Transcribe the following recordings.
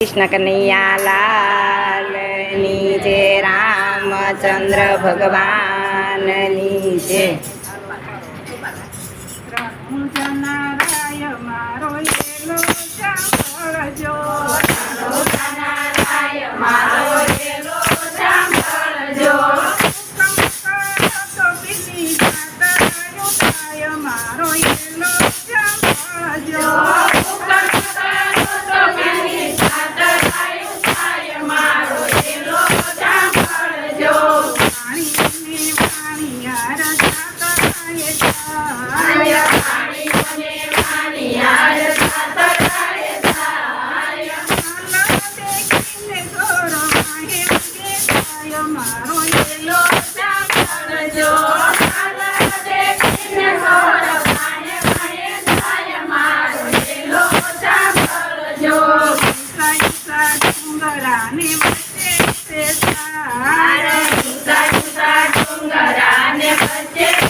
કૃષ્ણ કનૈયા લાલની જે રામચંદ્ર ભગવાનની જે. રામચંદ્રાય મારો એલો મારો i Thank you.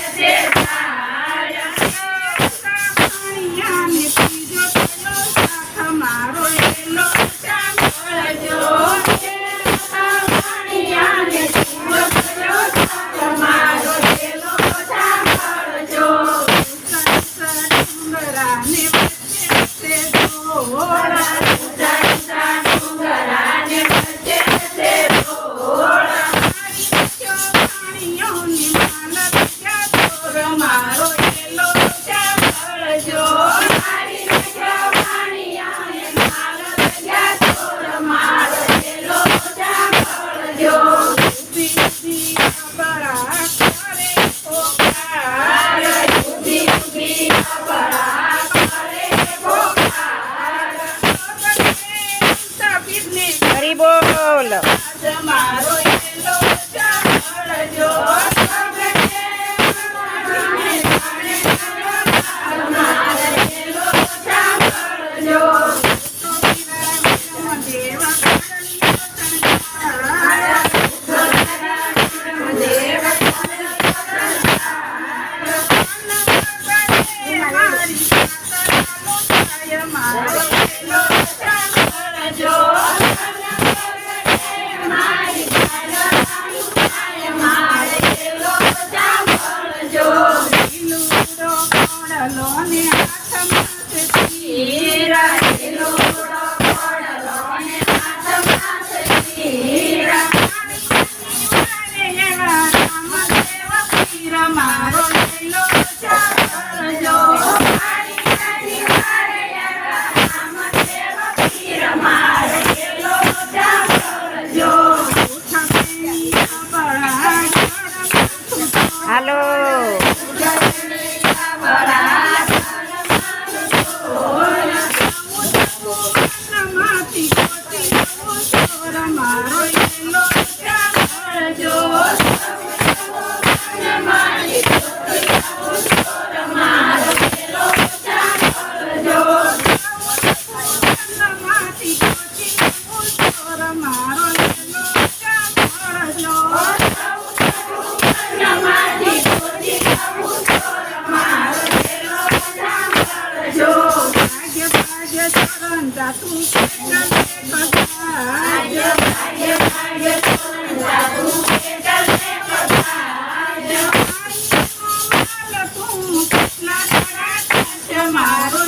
Mà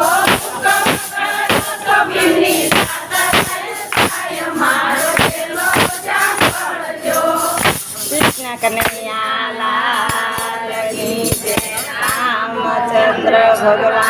Kanaiya લાલ કી જય રામચંદ્ર ભગવાન